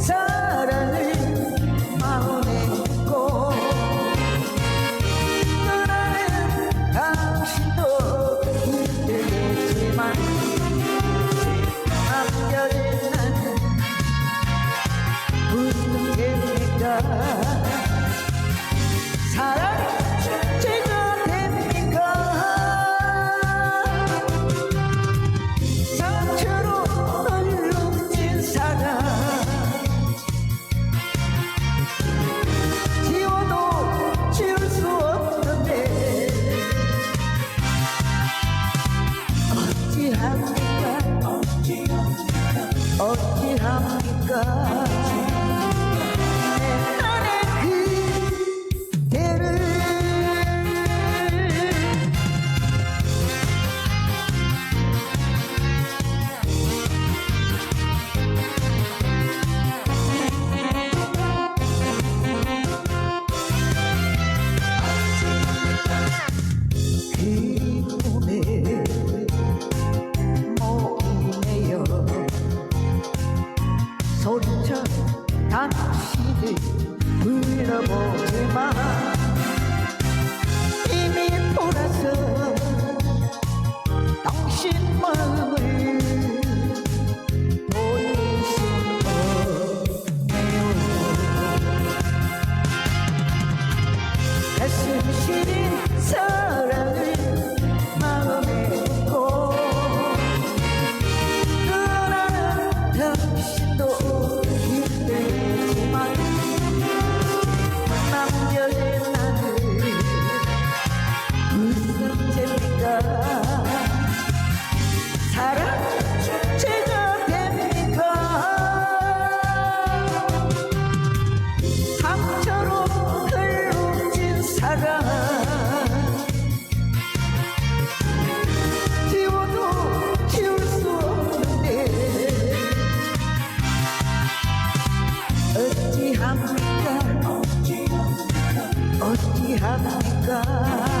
사랑을 마음에 품고 떠나는 당신도 힘들지만, 남겨진 나는 웃는 게 내가 어찌합니까 당신을 불러보지만 이미 돌아서 당신 마음을 돌릴 수 없네요 가슴 시린 사랑을 합니까? 어찌 합니까